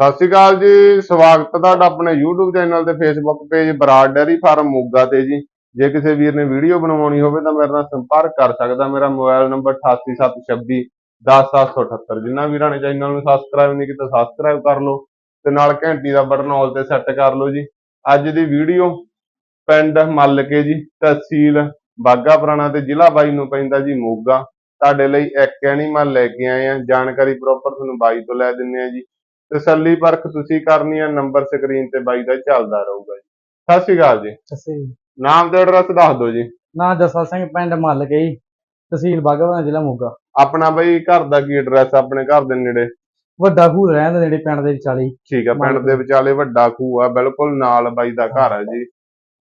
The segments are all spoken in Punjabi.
ਸਤਿ ਸ਼੍ਰੀ ਅਕਾਲ ਜੀ, ਸਵਾਗਤ ਹੈ ਤੁਹਾਡਾ ਆਪਣੇ YouTube ਚੈਨਲ ਤੇ Facebook page Brar dairy farm Moga ਤੇ ਜੀ। ਜੇ ਕਿਸੇ ਵੀਰ ਨੇ ਵੀਡੀਓ ਬਣਵਾਉਣੀ ਹੋਵੇ ਤਾਂ ਮੇਰੇ ਨਾਲ ਸੰਪਰਕ ਕਰ ਸਕਦਾ, ਮੇਰਾ ਮੋਬਾਈਲ ਨੰਬਰ 8876 10778 ਜਿਨ੍ਹਾਂ ਵੀਰਾਂ ਨੇ ਚੈਨਲ ਨੂੰ ਸਬਸਕ੍ਰਾਈਬ ਨਹੀਂ ਕੀਤਾ ਸਬਸਕ੍ਰਾਈਬ ਕਰ ਲਓ ਤੇ ਨਾਲ ਘੰਟੀ ਦਾ ਬਟਨ ਆਲ ਤੇ ਸੈੱਟ ਕਰ ਲਓ ਜੀ। ਅੱਜ ਦੀ ਵੀਡੀਓ ਪਿੰਡ ਮੱਲਕੇ ਜੀ, ਤਹਿਸੀਲ ਬਾਗਾ ਪੁਰਾਣਾ ਤੇ ਜ਼ਿਲ੍ਹਾ ਬਾਈ ਨੂੰ ਪੈਂਦਾ ਜੀ ਮੋਗਾ। ਤੁਹਾਡੇ ਲਈ ਇੱਕ ਐਨੀਮਲ ਲੈ ਕੇ ਆਏ ਆ ਜਾਣਕਾਰੀ ਪ੍ਰੋਪਰ ਤੁਹਾਨੂੰ ਬਾਈ ਤੋਂ ਲੈ ਦਿੰਨੇ ਆ ਜੀ। ਤਸੱਲੀ ਪਰਖ ਤੁਸੀਂ ਕਰਨੀ ਆ ਨੰਬਰ ਸਕਰੀਨ ਤੇ ਬਾਈ ਦਾ ਚੱਲਦਾ ਰਹੂਗਾ ਜੀ। ਸਤਿ ਸ਼੍ਰੀ ਅਕਾਲ ਜੀ। ਅਸੀਂ ਨਾਮ ਤੇ ਐਡਰੈਸ ਦੱਸ ਦਿਓ ਜੀ। ਨਾ ਜਸਾ ਸਿੰਘ ਪਿੰਡ ਮੱਲ ਗਈ ਤਹਿਸੀਲ ਬਾਗਾਵਾਂ ਜ਼ਿਲ੍ਹਾ ਮੋਗਾ। ਆਪਣਾ ਬਈ ਘਰ ਦਾ ਕੀ ਐਡਰੈਸ ਆਪਣੇ ਘਰ ਦੇ ਨੇੜੇ? ਵੱਡਾ ਖੂਹ ਰਹਿੰਦਾ ਜਿਹੜੇ ਪਿੰਡ ਦੇ ਵਿਚਾਲੇ। ਹੀ। ਠੀਕ ਆ ਪਿੰਡ ਦੇ ਵਿਚਾਲੇ ਵੱਡਾ ਖੂਹ ਆ ਬਿਲਕੁਲ ਨਾਲ ਬਾਈ ਦਾ ਘਰ ਹੈ ਜੀ।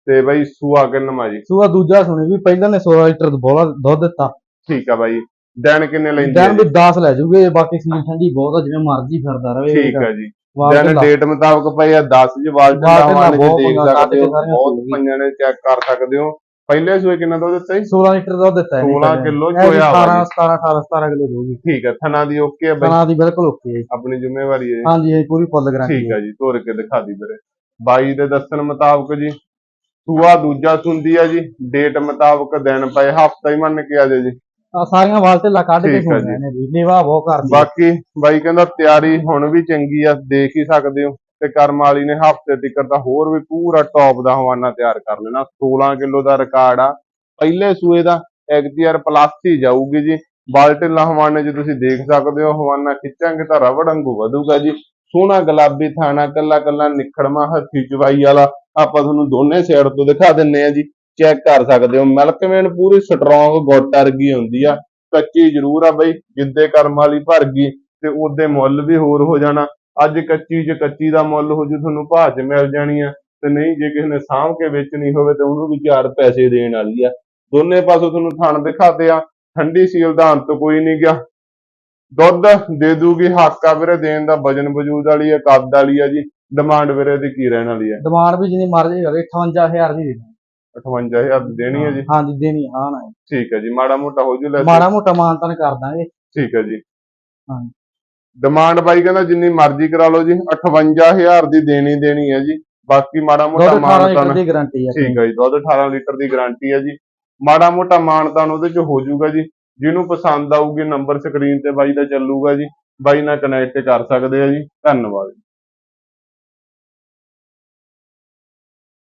ਤੇ ਬਾਈ ਸੂਆ ਕਿੰਨਵਾ ਜੀ? ਸੂਆ ਦੂਜਾ ਸੁਣੀ ਵੀ ਪਹਿਲਾਂ ਨੇ 16 ਲੀਟਰ ਬੋਲਾ ਦੁੱਧ ਦਿੱਤਾ। ਠੀਕ ਆ ਬਾਈ। ਦਿਨ ਕਿੰਨੇ ਲੈਂਦੇ ਦਿਨ ਜੀ? ਵੀ 10 ਲੈ ਜੂਗੇ ਬਾਕੀ ਸੀਲ ਠੰਡੀ ਬਹੁਤ ਆ ਜਿਵੇਂ ਮਰਜ਼ੀ ਫਿਰਦਾ ਰਵੇ ਠੀਕ ਆ ਜੀ। ਦਿਨ। ਡੇਟ ਮੁਤਾਬਕ ਪਈ ਆ 10 ਜੀ ਵਾਲਟ ਦਾ ਵਾਲਟ ਹਵਾਲੇ ਬਹੁਤ ਦੇਖ ਸਕਦੇ ਹੋ ਬਹੁਤ। ਪੰਜਾਂ ਨੇ ਚੈੱਕ ਕਰ ਸਕਦੇ ਹੋ। ਪਹਿਲੇ ਸੂਏ ਕਿੰਨਾ ਦੁੱਧ ਦਿੱਤਾ ਜੀ 16 ਲੀਟਰ ਦੁੱਧ ਦਿੱਤਾ 16 ਕਿਲੋ ਚੋਇਆ 17 ਵਾ 17 18 17 ਕਿਲੋ ਦਊਗੀ ਠੀਕ ਆ ਥਣਾ ਦੀ ਓਕੇ ਬਾਈ। ਸਨਾ ਦੀ ਬਿਲਕੁਲ ਓਕੇ ਹੈ ਆਪਣੀ ਜ਼ਿੰਮੇਵਾਰੀ ਹੈ। ਜੀ। ਹਾਂਜੀ ਇਹ ਪੂਰੀ ਫੁੱਲ ਗਾਰੰਟੀ ਠੀਕ ਆ ਜੀ ਤੋਰ ਕੇ ਦਿਖਾ ਦੀ ਵੀਰੇ। ਬਾਈ ਦੇ ਦੱਸਣ ਮੁਤਾਬਕ ਜੀ ਸੂਆ ਦੂਜਾ ਸੁੰਦੀ ਆ ਜੀ ਡੇਟ ਮੁਤਾਬਕ ਦਿਨ ਪਏ ਹਫਤਾ ਹੀ ਮੰਨ ਕੇ ਆ ਜੀ। ਆ ਸਾਰੀਆਂ ਵਾਲ ਤੇ ਲਾ ਕੱਢ ਕੇ ਠੀਕ ਆ ਨੇ ਵੀ ਨਿਵਾ ਬਹੁਤ ਕਰਦੀ ਆ। ਬਾਕੀ ਬਾਈ ਕਹਿੰਦਾ ਤਿਆਰੀ ਹੁਣ ਵੀ ਚੰਗੀ ਆ ਦੇਖ ਹੀ ਸਕਦੇ ਹੋ। ਤੇ ਕਰਮ ਵਾਲੀ ਨੇ ਹਫ਼ਤੇ ਤੱਕ ਤਾਂ ਹੋਰ ਵੀ ਪੂਰਾ ਟੌਪ ਦਾ ਹਵਾਨਾ ਤਿਆਰ ਕਰ ਲੈਣਾ। 16 ਕਿਲੋ ਦਾ ਰਿਕਾਰਡ ਆ। ਪਹਿਲੇ ਸੂਏ ਦਾ ਐਕਟੀਆਰ ਪਲੱਸ ਹੀ ਜਾਊਗੀ ਜੀ। ਬਾਲਟਿਲਾ ਹਵਾਨੇ 'ਚ ਤੁਸੀਂ ਦੇਖ ਸਕਦੇ ਹੋ ਹਵਾਨਾ ਖਿੱਚਾਂਗੇ ਤਾਂ ਰਬੜ ਵਾਂਗੂ ਵਧੂਗਾ ਜੀ। ਸੋਹਣਾ ਗੁਲਾਬੀ ਥਾਣਾ ਕੱਲਾ ਕੱਲਾ ਨਿਖੜਮਾ ਹੱਥੀ ਚਵਾਈ ਵਾਲਾ। ਆਪਾਂ ਤੁਹਾਨੂੰ ਦੋਨੇ ਸਾਈਡ ਤੋਂ ਦਿਖਾ ਦਿੰਨੇ ਆ ਜੀ। ਚੈੱਕ ਕਰ ਸਕਦੇ ਹੋ। ਮਿਲਕਮੈਨ ਪੂਰੀ ਸਟਰੋਂਗ ਗੁੱਟ ਵਰਗੀ ਹੁੰਦੀ ਆ। ਕੱਚੀ ਜ਼ਰੂਰ ਆ ਬਈ, ਜਿੱਦੇ ਕਰਮ ਵਾਲੀ ਭਰ ਗਈ ਤੇ ਉਹਦੇ ਮੁੱਲ ਵੀ ਹੋਰ ਹੋ ਜਾਣਾ। ਅੱਜ ਕੱਚੀ ਚ ਕੱਚੀ ਦਾ ਮੁੱਲ ਹੋ ਜੂ, ਤੁਹਾਨੂੰ ਭਾਅ ਚ ਮਿਲ ਜਾਣੀ ਆ। ਤੇ ਨਹੀਂ, ਜੇ ਕਿਸੇ ਨੇ ਸਾਂਭ ਕੇ ਵੇਚਣੀ ਹੋਵੇ ਤੇ ਉਹਨੂੰ ਵੀ ਚਾਰ ਪੈਸੇ ਦੇਣ ਵਾਲੀ ਆ। ਦੋਨੇ ਪਾਸੋਂ ਤੁਹਾਨੂੰ ਥਣ ਦਿਖਾਤੇ ਆ। ਠੰਡੀ ਸੀਲ ਦਾ ਅੰਤ ਕੋਈ ਨਹੀਂ ਗਿਆ। ਦੁੱਧ ਦੇ ਦੂਗੀ ਹੱਕ ਆ ਵੀਰੇ, ਦੇਣ ਦਾ ਵਜਨ ਵਜੂਦ ਵਾਲੀ ਆ, ਕੱਦ ਵਾਲੀ ਆ ਜੀ। ਡਿਮਾਂਡ ਵੀਰੇ ਦੀ ਕੀ ਰਹਿਣ ਵਾਲੀ ਆ? ਡਿਮਾਂਡ ਵੀ ਜਿੰਨੀ ਮਰਜ਼ੀ ਕਰੇ 58000 ਦੀ ਦੇ 58000 ਦੀ ਦੇਣੀ ਆ ਜੀ? ਹਾਂਜੀ ਦੇਣੀ ਹਾਂ ਨਾ ਠੀਕ ਹੈ ਜੀ ਮਾੜਾ ਮੋਟਾ ਹੋ ਜੂ ਲੈ ਮਾੜਾ ਮੋਟਾ ਮਾਨਤਨ ਕਰ ਦਾਂਗੇ। ਠੀਕ ਹੈ ਜੀ। ਹਾਂ। ਡਿਮਾਂਡ ਬਾਈ ਕਹਿੰਦਾ ਜਿੰਨੀ ਮਰਜ਼ੀ ਕਰਾ ਲਓ ਜੀ 58000 ਦੀ ਦੇਣੀ ਦੇਣੀ ਹੈ ਜੀ। ਬਾਕੀ ਮਾੜਾ ਮੋਟਾ ਦੁੱਧ 18 ਲੀਟਰ ਮਾਨਤਾਨ ਦੀ ਗਾਰੰਟੀ ਹੈ ਠੀਕ ਹੈ ਜੀ ਦੁੱਧ 18 ਲੀਟਰ ਦੀ ਗਾਰੰਟੀ ਹੈ ਜੀ। ਮਾੜਾ ਮੋਟਾ ਮਾਨਤਾਨ ਉਹਦੇ ਚ ਹੋ ਜਾਊਗਾ ਜੀ। ਜਿਹਨੂੰ ਪਸੰਦ ਆਊਗੀ ਨੰਬਰ ਸਕਰੀਨ ਤੇ ਬਾਈ ਦਾ ਚੱਲੂਗਾ ਜੀ। ਬਾਈ ਨਾਲ ਕਨੈਕਟ ਕਰ ਸਕਦੇ ਆ ਜੀ। ਧੰਨਵਾਦ